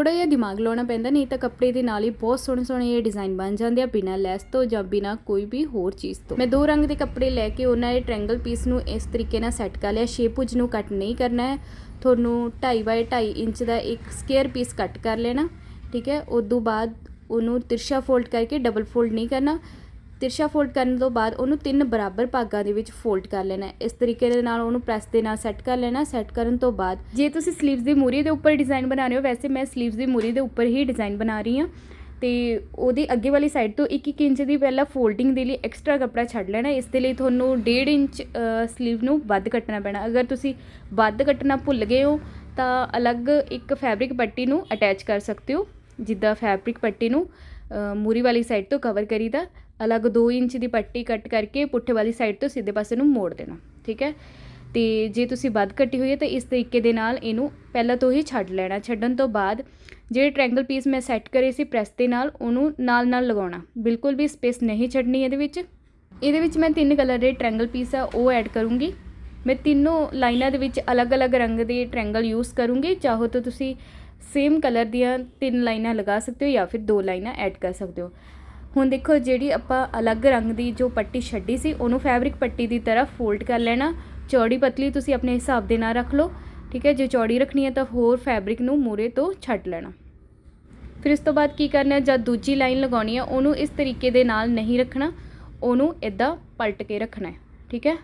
ਥੋੜਾ ਜਿਹਾ ਦਿਮਾਗ ਲਾਉਣਾ ਪੈਂਦਾ, ਨਹੀਂ ਤਾਂ ਕੱਪੜੇ ਦੇ ਨਾਲ ਹੀ ਬਹੁਤ ਸੋਹਣੇ ਸੋਹਣੇ ਇਹ ਡਿਜ਼ਾਈਨ ਬਣ ਜਾਂਦੇ ਆ, ਬਿਨਾਂ ਲੈਸ ਤੋਂ ਜਾਂ ਬਿਨਾਂ ਕੋਈ ਵੀ ਹੋਰ ਚੀਜ਼ ਤੋਂ। ਮੈਂ ਦੋ ਰੰਗ ਦੇ ਕੱਪੜੇ ਲੈ ਕੇ ਉਹਨਾਂ ਦੇ ਟ੍ਰਾਇੰਗਲ ਪੀਸ ਨੂੰ ਇਸ ਤਰੀਕੇ ਨਾਲ ਸੈੱਟ ਕਰ ਲਿਆ। ਸ਼ੇਪ ਉਜ ਨੂੰ ਕੱਟ ਨਹੀਂ ਕਰਨਾ ਹੈ। ਤੁਹਾਨੂੰ 2.5 ਬਾਈ 2.5 ਇੰਚ ਦਾ ਇੱਕ ਸਕੁਅਰ ਪੀਸ ਕੱਟ ਕਰ ਲੈਣਾ, ਠੀਕ ਹੈ? ਉਸ ਤੋਂ ਬਾਅਦ ਉਹਨੂੰ ਤਿਰਛਾ ਫੋਲਡ ਕਰਕੇ ਡਬਲ ਫੋਲਡ ਨਹੀਂ ਕਰਨਾ। ਤਿਰਛਾ ਫੋਲਡ ਕਰਨ ਤੋਂ ਬਾਅਦ ਉਹਨੂੰ ਤਿੰਨ ਬਰਾਬਰ ਭਾਗਾਂ ਦੇ ਵਿੱਚ ਫੋਲਡ ਕਰ ਲੈਣਾ ਇਸ ਤਰੀਕੇ ਦੇ ਨਾਲ ਉਹਨੂੰ ਪ੍ਰੈਸ ਦੇ ਨਾਲ ਸੈੱਟ ਕਰ ਲੈਣਾ ਸੈੱਟ ਕਰਨ ਤੋਂ ਬਾਅਦ ਜੇ ਤੁਸੀਂ ਸਲੀਵਸ ਦੀ ਮੂਰੀ ਦੇ ਉੱਪਰ ਡਿਜ਼ਾਈਨ ਬਣਾ ਰਹੇ ਹੋ, ਵੈਸੇ ਮੈਂ ਸਲੀਵਸ ਦੀ ਮੂਰੀ ਦੇ ਉੱਪਰ ਹੀ ਡਿਜ਼ਾਈਨ ਬਣਾ ਰਹੀ ਹਾਂ। ਤੇ ਉਹਦੀ ਅੱਗੇ ਵਾਲੀ ਸਾਈਡ ਤੋਂ 1-1 ਇੰਚ ਦੀ ਪਹਿਲਾਂ ਫੋਲਡਿੰਗ ਦੇ ਲਈ ਐਕਸਟਰਾ ਕੱਪੜਾ ਛੱਡ ਲੈਣਾ ਇਸ ਦੇ ਲਈ ਤੁਹਾਨੂੰ 1.5 ਇੰਚ ਸਲੀਵ ਨੂੰ ਵੱਧ ਕੱਟਣਾ ਪੈਣਾ ਅਗਰ ਤੁਸੀਂ ਵੱਧ ਕੱਟਣਾ ਭੁੱਲ ਗਏ ਹੋ, ਤਾਂ ਅਲੱਗ ਇੱਕ ਫੈਬਰਿਕ ਪੱਟੀ ਨੂੰ ਅਟੈਚ ਕਰ ਸਕਦੇ ਹੋ, ਜਿੱਦਾਂ ਫੈਬਰਿਕ ਪੱਟੀ ਨੂੰ। ਮੂਰੀ ਵਾਲੀ ਸਾਈਡ ਤੋਂ ਕਵਰ ਕਰੀਦਾ, ਅਲੱਗ 2 ਇੰਚ ਦੀ ਪੱਟੀ ਕੱਟ ਕਰਕੇ ਪੁੱਠੇ ਵਾਲੀ ਸਾਈਡ ਤੋਂ ਸਿੱਧੇ ਪਾਸੇ ਨੂੰ ਮੋੜ ਦੇਣਾ, ਠੀਕ ਹੈ? ਤੇ ਜੇ ਤੁਸੀਂ ਵੱਧ ਕੱਟੀ ਹੋਈ ਹੈ ਤਾਂ ਇਸ ਤਰੀਕੇ ਦੇ ਨਾਲ ਇਹਨੂੰ ਪਹਿਲਾਂ ਤੋਂ ਹੀ ਛੱਡ ਲੈਣਾ, ਛੱਡਣ ਤੋਂ ਬਾਅਦ ਜਿਹੜੇ ਟ੍ਰਾਇੰਗਲ ਪੀਸ ਮੈਂ ਸੈੱਟ ਕਰੇ ਸੀ ਪ੍ਰੈਸ ਦੇ ਨਾਲ, ਉਹਨੂੰ ਨਾਲ ਨਾਲ ਲਗਾਉਣਾ, ਬਿਲਕੁਲ ਵੀ ਸਪੇਸ ਨਹੀਂ ਛੱਡਣੀ ਇਹਦੇ ਵਿੱਚ। ਇਹਦੇ ਵਿੱਚ ਮੈਂ ਤਿੰਨ ਕਲਰ ਦੇ ਟ੍ਰਾਇੰਗਲ ਪੀਸ ਆ, ਉਹ ਐਡ ਕਰੂੰਗੀ। ਮੈਂ ਤਿੰਨੋਂ ਲਾਈਨਾਂ ਦੇ ਵਿੱਚ ਅਲੱਗ-ਅਲੱਗ ਰੰਗ ਦੇ ਟ੍ਰਾਇੰਗਲ ਯੂਜ਼ ਕਰੂੰਗੀ, ਚਾਹੋ ਤਾਂ ਤੁਸੀਂ ਸੇਮ ਕਲਰ ਦੀਆਂ ਤਿੰਨ ਲਾਈਨਾਂ ਲਗਾ ਸਕਦੇ ਹੋ ਜਾਂ ਫਿਰ ਦੋ ਲਾਈਨਾਂ ਐਡ ਕਰ ਸਕਦੇ ਹੋ। ਹੁਣ ਦੇਖੋ ਜਿਹੜੀ ਆਪਾਂ ਅਲੱਗ ਰੰਗ ਦੀ ਜੋ ਪੱਟੀ ਛੱਡੀ ਸੀ, ਉਹਨੂੰ ਫੈਬਰਿਕ ਪੱਟੀ ਦੀ ਤਰ੍ਹਾਂ ਫੋਲਡ ਕਰ ਲੈਣਾ। ਚੌੜੀ ਪਤਲੀ ਤੁਸੀਂ ਆਪਣੇ ਹਿਸਾਬ ਦੇ ਨਾਲ ਰੱਖ ਲਓ, ਠੀਕ ਹੈ? ਜੇ ਚੌੜੀ ਰੱਖਣੀ ਹੈ ਤਾਂ ਹੋਰ ਫੈਬਰਿਕ ਨੂੰ ਮੂਰੇ ਤੋਂ ਛੱਡ ਲੈਣਾ। ਫਿਰ ਇਸ ਤੋਂ ਬਾਅਦ ਕੀ ਕਰਨਾ ਹੈ? ਜਦ ਦੂਜੀ ਲਾਈਨ ਲਗਾਉਣੀ ਹੈ, ਉਹਨੂੰ ਇਸ ਤਰੀਕੇ ਦੇ ਨਾਲ ਨਹੀਂ ਰੱਖਣਾ, ਉਹਨੂੰ ਇਦਾਂ ਪਲਟ ਕੇ ਰੱਖਣਾ ਹੈ, ਠੀਕ ਹੈ?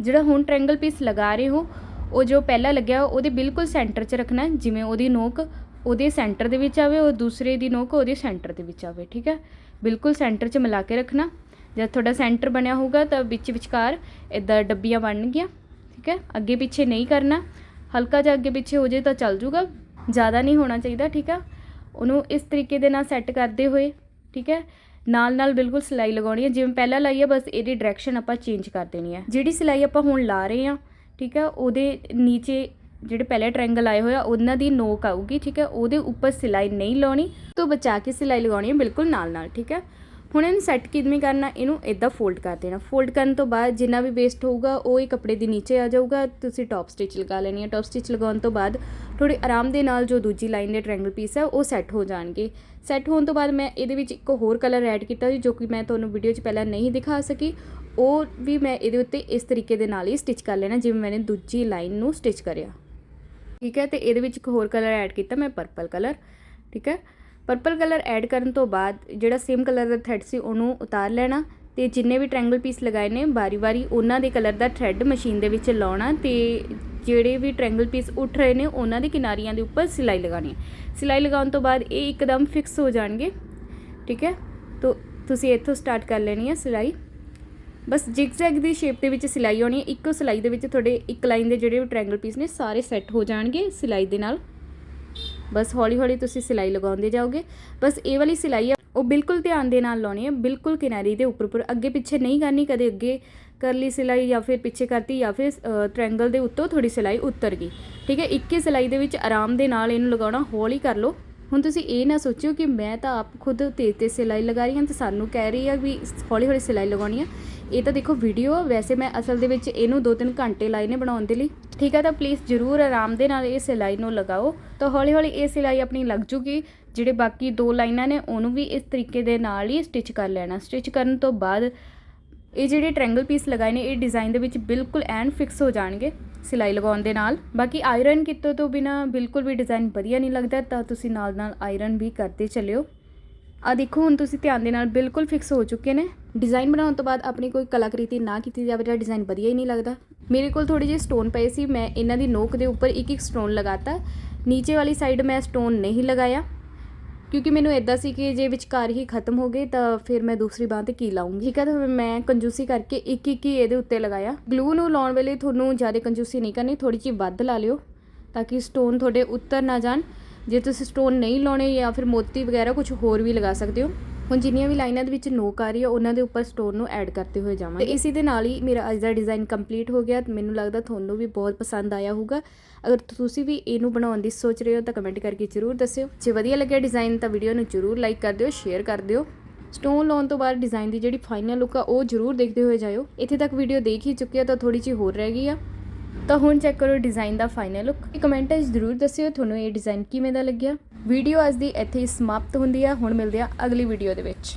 ਜਿਹੜਾ ਹੁਣ ਟ੍ਰਾਇੰਗਲ ਪੀਸ ਲਗਾ ਰਹੇ ਹੋ ਉਹ ਜੋ ਪਹਿਲਾਂ ਲੱਗਿਆ ਉਹਦੇ ਬਿਲਕੁਲ ਸੈਂਟਰ 'ਚ ਰੱਖਣਾ ਜਿਵੇਂ ਉਹਦੀ ਨੋਕ ਉਹਦੇ ਸੈਂਟਰ ਦੇ ਵਿੱਚ ਆਵੇ ਉਹ ਦੂਸਰੇ ਦੀ ਨੋਕ ਉਹਦੇ ਸੈਂਟਰ ਦੇ ਵਿੱਚ ਆਵੇ, ਠੀਕ ਹੈ? ਬਿਲਕੁਲ ਸੈਂਟਰ 'ਚ ਮਿਲਾ ਕੇ ਰੱਖਣਾ। ਜਦ ਤੁਹਾਡਾ ਸੈਂਟਰ ਬਣਿਆ ਹੋਊਗਾ ਤਾਂ ਵਿੱਚ ਵਿਚਕਾਰ ਇਦਾਂ ਡੱਬੀਆਂ ਬਣਨਗੀਆਂ ਠੀਕ ਹੈ? ਅੱਗੇ ਪਿੱਛੇ ਨਹੀਂ ਕਰਨਾ। ਹਲਕਾ ਜਿਹਾ ਅੱਗੇ ਪਿੱਛੇ ਹੋ ਜੇ ਤਾਂ ਚੱਲ ਜੂਗਾ। ਜ਼ਿਆਦਾ ਨਹੀਂ ਹੋਣਾ ਚਾਹੀਦਾ, ਠੀਕ ਹੈ? ਉਹਨੂੰ ਇਸ ਤਰੀਕੇ ਦੇ ਨਾਲ ਸੈੱਟ ਕਰਦੇ ਹੋਏ, ਠੀਕ ਹੈ? ਨਾਲ ਨਾਲ ਬਿਲਕੁਲ ਸਿਲਾਈ ਲਗਾਉਣੀ ਹੈ। ਜਿਵੇਂ ਪਹਿਲਾਂ ਲਾਈ ਹੈ, ਬਸ ਇਹਦੀ ਡਾਇਰੈਕਸ਼ਨ ਆਪਾਂ ਚੇਂਜ ਕਰ ਦੇਣੀ ਹੈ। ਜਿਹੜੀ ਸਿਲਾਈ ਆਪਾਂ ਹੁਣ ਲਾ ਰਹੇ ਹਾਂ ਠੀਕ ਹੈ, ਉਹਦੇ ਨੀਚੇ ਜਿਹੜੇ ਪਹਿਲੇ ਟ੍ਰਾਇੰਗਲ ਆਏ ਹੋਏ ਆ, ਉਹਨਾਂ ਦੀ ਨੋਕ ਆਊਗੀ, ਠੀਕ ਹੈ, ਉਹਦੇ ਉੱਪਰ ਸਿਲਾਈ ਨਹੀਂ ਲਾਉਣੀ, ਤੋਂ ਬਚਾ ਕੇ ਸਿਲਾਈ ਲਗਾਉਣੀ ਹੈ, ਬਿਲਕੁਲ ਨਾਲ ਨਾਲ, ਠੀਕ ਹੈ। ਹੁਣ ਇਹਨੂੰ ਸੈੱਟ ਕਿਵੇਂ ਕਰਨਾ, ਇਹਨੂੰ ਇਦਾਂ ਫੋਲਡ ਕਰ ਦੇਣਾ। ਫੋਲਡ ਕਰਨ ਤੋਂ ਬਾਅਦ ਜਿੰਨਾ ਵੀ ਵੇਸਟ ਹੋਊਗਾ, ਉਹ ਹੀ ਕੱਪੜੇ ਦੇ ਨੀਚੇ ਆ ਜਾਊਗਾ, ਤੁਸੀਂ ਟੌਪ ਸਟਿਚ ਲਗਾ ਲੈਣੀ ਹੈ। ਟੌਪ ਸਟਿਚ ਲਗਾਉਣ ਤੋਂ ਬਾਅਦ ਥੋੜੀ ਆਰਾਮ ਦੇ ਨਾਲ ਜੋ ਦੂਜੀ ਲਾਈਨ ਦੇ ਟ੍ਰਾਇੰਗਲ ਪੀਸ ਹੈ ਉਹ ਸੈੱਟ ਹੋ ਜਾਣਗੇ। ਸੈੱਟ ਹੋਣ ਤੋਂ ਬਾਅਦ ਮੈਂ ਇਹਦੇ ਵਿੱਚ ਇੱਕ ਹੋਰ ਕਲਰ ਐਡ ਕੀਤਾ ਸੀ, ਜੋ ਕਿ ਮੈਂ ਤੁਹਾਨੂੰ ਵੀਡੀਓ 'ਚ ਪਹਿਲਾਂ ਨਹੀਂ ਦਿਖਾ ਸਕੀ। ਉਹ ਵੀ ਮੈਂ ਇਹਦੇ ਉੱਤੇ ਇਸ ਤਰੀਕੇ ਦੇ ਨਾਲ ਹੀ ਸਟਿਚ ਕਰ ਲੈਣਾ, ਜਿਵੇਂ ਮੈंने ਦੂਜੀ ਲਾਈਨ ਨੂੰ ਸਟਿਚ ਕਰਿਆ। ਠੀਕ ਹੈ? ਤੇ ਇਹਦੇ ਵਿੱਚ ਇੱਕ ਹੋਰ ਕਲਰ ਐਡ ਕੀਤਾ ਮੈਂ ਪਰਪਲ ਕਲਰ ਠੀਕ ਹੈ? ਪਰਪਲ ਕਲਰ ਐਡ ਕਰਨ ਤੋਂ ਬਾਅਦ ਜਿਹੜਾ ਸੇਮ ਕਲਰ ਦਾ ਥ੍ਰੈਡ ਸੀ, ਉਹਨੂੰ ਉਤਾਰ ਲੈਣਾ ਤੇ ਜਿੰਨੇ ਵੀ ਟ੍ਰਾਇੰਗਲ ਪੀਸ ਲਗਾਏ ਨੇ ਬਾਰੀ-ਬਾਰੀ ਉਹਨਾਂ ਦੇ ਕਲਰ ਦਾ ਥ੍ਰੈਡ ਮਸ਼ੀਨ ਦੇ ਵਿੱਚ ਲਾਉਣਾ ਤੇ ਜਿਹੜੇ ਵੀ ਟ੍ਰਾਇੰਗਲ ਪੀਸ ਉੱਠ ਰਹੇ ਨੇ, ਉਹਨਾਂ ਦੇ ਕਿਨਾਰੀਆਂ ਦੇ ਉੱਪਰ ਸਿਲਾਈ ਲਗਾਉਣੀ ਹੈ। ਸਿਲਾਈ ਲਗਾਉਣ ਤੋਂ ਬਾਅਦ ਇਹ ਇੱਕਦਮ ਫਿਕਸ ਹੋ ਜਾਣਗੇ। ਠੀਕ ਹੈ? ਤੋ ਤੁਸੀਂ ਇੱਥੋਂ ਸਟਾਰਟ ਕਰ ਲੈਣੀ ਹੈ ਸਿਲਾਈ। ਬਸ ਜਿਗਜ਼ੈਗ ਦੀ ਸ਼ੇਪ ਦੇ ਵਿੱਚ ਸਿਲਾਈ ਆਉਣੀ ਹੈ। ਇੱਕੋ ਸਿਲਾਈ ਦੇ ਵਿੱਚ ਤੁਹਾਡੇ ਇੱਕ ਲਾਈਨ ਦੇ ਜਿਹੜੇ ਵੀ ਟ੍ਰਾਇੰਗਲ ਪੀਸ ਨੇ, ਸਾਰੇ ਸੈੱਟ ਹੋ ਜਾਣਗੇ ਸਿਲਾਈ ਦੇ ਨਾਲ। ਬਸ ਹੌਲੀ ਹੌਲੀ ਤੁਸੀਂ ਸਿਲਾਈ ਲਗਾਉਂਦੇ ਜਾਓਗੇ। ਬਸ ਇਹ ਵਾਲੀ ਸਿਲਾਈ ਆ, ਉਹ ਬਿਲਕੁਲ ਧਿਆਨ ਦੇ ਨਾਲ ਲਾਉਣੀ ਹੈ, ਬਿਲਕੁਲ ਕਿਨਾਰੀ ਦੇ ਉੱਪਰ ਉੱਪਰ। ਅੱਗੇ ਪਿੱਛੇ ਨਹੀਂ ਕਰਨੀ, ਕਦੇ ਅੱਗੇ ਕਰ ਲਈ ਸਿਲਾਈ ਜਾਂ ਫਿਰ ਪਿੱਛੇ ਕਰਤੀ ਜਾਂ ਫਿਰ ਟ੍ਰਾਇੰਗਲ ਦੇ ਉੱਤੋਂ ਥੋੜੀ ਸਿਲਾਈ ਉਤਰ ਗਈ। ਠੀਕ ਹੈ, ਇੱਕ ਹੀ ਸਿਲਾਈ ਦੇ ਵਿੱਚ ਆਰਾਮ ਦੇ ਨਾਲ ਇਹਨੂੰ ਲਗਾਉਣਾ, ਹੌਲੀ ਕਰ ਲਓ। ਹੁਣ ਤੁਸੀਂ ਇਹ ਨਾ ਸੋਚਿਓ ਕਿ ਮੈਂ ਤਾਂ ਆਪ ਖੁਦ ਤੇਜ਼ ਤੇਜ਼ ਸਿਲਾਈ ਲਗਾ ਰਹੀ ਹਾਂ ਤੇ ਸਾਨੂੰ ਕਹਿ ਰਹੀ ਆ ਵੀ ਹੌਲੀ ਹੌਲੀ ਸਿਲਾਈ ਲਗਾਉਣੀ ਆ। ਇਹ ਤਾਂ ਦੇਖੋ ਵੀਡੀਓ ਆ, ਵੈਸੇ ਮੈਂ ਅਸਲ ਦੇ ਵਿੱਚ ਇਹਨੂੰ 2-3 ਘੰਟੇ ਲਾਏ ਨੇ ਬਣਾਉਣ ਦੇ ਲਈ। ਠੀਕ ਹੈ ਤਾਂ ਪਲੀਜ਼ ਜਰੂਰ ਆਰਾਮ ਦੇ ਨਾਲ ਇਹ ਸਿਲਾਈ ਨੂੰ ਲਗਾਓ। ਤਾਂ ਹੌਲੀ ਹੌਲੀ ਇਹ ਸਿਲਾਈ ਆਪਣੀ ਲੱਗ ਜੂਗੀ, ਜਿਹੜੇ ਬਾਕੀ ਦੋ ਲਾਈਨਾਂ ਨੇ ਉਹਨੂੰ ਵੀ ਇਸ ਤਰੀਕੇ ਦੇ ਨਾਲ ਹੀ ਸਟਿਚ ਕਰ ਲੈਣਾ। ਸਟਿਚ ਕਰਨ ਤੋਂ ਬਾਅਦ ਇਹ ਜਿਹੜੇ ਟ੍ਰਾਇੰਗਲ ਪੀਸ ਲਗਾਏ ਨੇ, ਇਹ ਡਿਜ਼ਾਈਨ ਦੇ ਵਿੱਚ ਬਿਲਕੁਲ ਐਨ ਫਿਕਸ ਹੋ ਜਾਣਗੇ ਸਿਲਾਈ ਲਗਾਉਣ ਦੇ ਨਾਲ। ਬਾਕੀ ਆਇਰਨ ਕੀਤੇ ਤੋਂ ਬਿਨਾ ਬਿਲਕੁਲ ਵੀ ਡਿਜ਼ਾਈਨ ਵਧੀਆ ਨਹੀਂ ਲੱਗਦਾ, ਤਾਂ ਤੁਸੀਂ ਨਾਲ ਨਾਲ ਆਇਰਨ ਵੀ ਕਰਦੇ ਚੱਲਿਓ। ਆ ਦੇਖੋ, ਹੁਣ ਤੁਸੀਂ ਧਿਆਨ ਦੇ ਨਾਲ ਬਿਲਕੁਲ ਫਿਕਸ ਹੋ ਚੁੱਕੇ ਨੇ। ਡਿਜ਼ਾਈਨ ਬਣਾਉਣ ਤੋਂ ਬਾਅਦ ਆਪਣੀ ਕੋਈ ਕਲਾਕ੍ਰਿਤੀ ਨਾ ਕੀਤੀ ਜਾਵੇ ਤਾਂ ਡਿਜ਼ਾਈਨ ਵਧੀਆ ਹੀ ਨਹੀਂ ਲੱਗਦਾ। ਮੇਰੇ ਕੋਲ ਥੋੜੇ ਜਿਹੇ ਸਟੋਨ ਪਏ ਸੀ, ਮੈਂ ਇਹਨਾਂ ਦੀ ਨੋਕ ਦੇ ਉੱਪਰ ਇੱਕ ਇੱਕ ਸਟੋਨ ਲਗਾਤਾ। ਨੀਚੇ ਵਾਲੀ ਸਾਈਡ ਮੈਂ ਸਟੋਨ ਨਹੀਂ ਲਗਾਇਆ। ਕਿਉਂਕਿ ਮੈਨੂੰ ਇਦਾਂ ਸੀ ਕਿ ਜੇ ਵਿਚਕਾਰ ਹੀ ਖਤਮ ਹੋ ਗਏ ਤਾਂ ਫਿਰ ਮੈਂ ਦੂਸਰੀ ਬਾਂਹ ਤੇ ਕੀ ਲਾਉਂਗੀ ਠੀਕ ਹੈ, ਤਾਂ ਮੈਂ ਕੰਜੂਸੀ ਕਰਕੇ ਇੱਕ ਇੱਕ ਹੀ ਇਹਦੇ ਉੱਤੇ ਲਗਾਇਆ। ਗਲੂ ਨੂੰ ਲਾਉਣ ਵੇਲੇ ਤੁਹਾਨੂੰ ਜ਼ਿਆਦਾ ਕੰਜੂਸੀ ਨਹੀਂ ਕਰਨੀ ਥੋੜੀ ਜਿਹੀ ਵੱਧ ਲਾ ਲਿਓ ਤਾਂ ਕਿ ਸਟੋਨ ਤੁਹਾਡੇ ਉੱਤਰ ਨਾ ਜਾਣ। ਜੇ ਤੁਸੀਂ ਸਟੋਨ ਨਹੀਂ ਲਾਉਣੇ ਜਾਂ ਫਿਰ ਮੋਤੀ ਵਗੈਰਾ ਕੁਝ ਹੋਰ ਵੀ ਲਗਾ ਸਕਦੇ ਹੋ। ਹੁਣ ਜਿੰਨੀਆਂ ਵੀ ਲਾਈਨਾਂ ਦੇ ਵਿੱਚ ਨੋਕ ਆ ਰਹੀ ਹੈ ਉਹਨਾਂ ਦੇ ਉੱਪਰ ਸਟੋਨ ਨੂੰ ਐਡ ਕਰਦੇ ਹੋਏ ਜਾਵਾਂਗੇ। ਤੇ ਇਸੇ ਦੇ ਨਾਲ ਹੀ ਮੇਰਾ ਅੱਜ ਦਾ ਡਿਜ਼ਾਈਨ ਕੰਪਲੀਟ ਹੋ ਗਿਆ। ਮੈਨੂੰ ਲੱਗਦਾ ਤੁਹਾਨੂੰ ਵੀ ਬਹੁਤ ਪਸੰਦ ਆਇਆ ਹੋਊਗਾ। ਅਗਰ ਤੁਸੀਂ ਵੀ ਇਹਨੂੰ ਬਣਾਉਣ ਦੀ ਸੋਚ ਰਹੇ ਹੋ ਤਾਂ ਕਮੈਂਟ ਕਰਕੇ ਜ਼ਰੂਰ ਦੱਸਿਓ। ਜੇ ਵਧੀਆ ਲੱਗਿਆ ਡਿਜ਼ਾਈਨ ਤਾਂ ਵੀਡੀਓ ਨੂੰ ਜ਼ਰੂਰ ਲਾਈਕ ਕਰ ਦਿਓ ਸ਼ੇਅਰ ਕਰ ਦਿਓ। ਸਟੋਨ ਲਾਉਣ ਤੋਂ ਬਾਅਦ ਡਿਜ਼ਾਈਨ ਦੀ ਜਿਹੜੀ ਫਾਈਨਲ ਲੁੱਕ ਆ, ਉਹ ਜ਼ਰੂਰ ਦੇਖਦੇ ਹੋਏ ਜਾਇਓ। ਇੱਥੇ ਤੱਕ ਵੀਡੀਓ ਦੇਖ ਹੀ ਚੁੱਕੇ ਆ ਤਾਂ ਥੋੜੀ ਜਿਹੀ ਹੋਰ ਰਹਿ ਗਈ ਆ। ਤਾਂ ਹੁਣ ਚੈੱਕ ਕਰੋ ਡਿਜ਼ਾਈਨ ਦਾ ਫਾਈਨਲ ਲੁੱਕ ਕਮੈਂਟਾਂ 'ਚ ਜ਼ਰੂਰ ਦੱਸਿਓ, ਤੁਹਾਨੂੰ ਇਹ ਡਿਜ਼ਾਈਨ ਕਿਵੇਂ ਦਾ ਲੱਗਿਆ? ਵੀਡੀਓ ਅੱਜ ਦੀ ਇੱਥੇ ਹੀ ਸਮਾਪਤ ਹੁੰਦੀ ਆ। ਹੁਣ ਮਿਲਦੇ ਆ ਅਗਲੀ ਵੀਡੀਓ ਦੇ ਵਿੱਚ।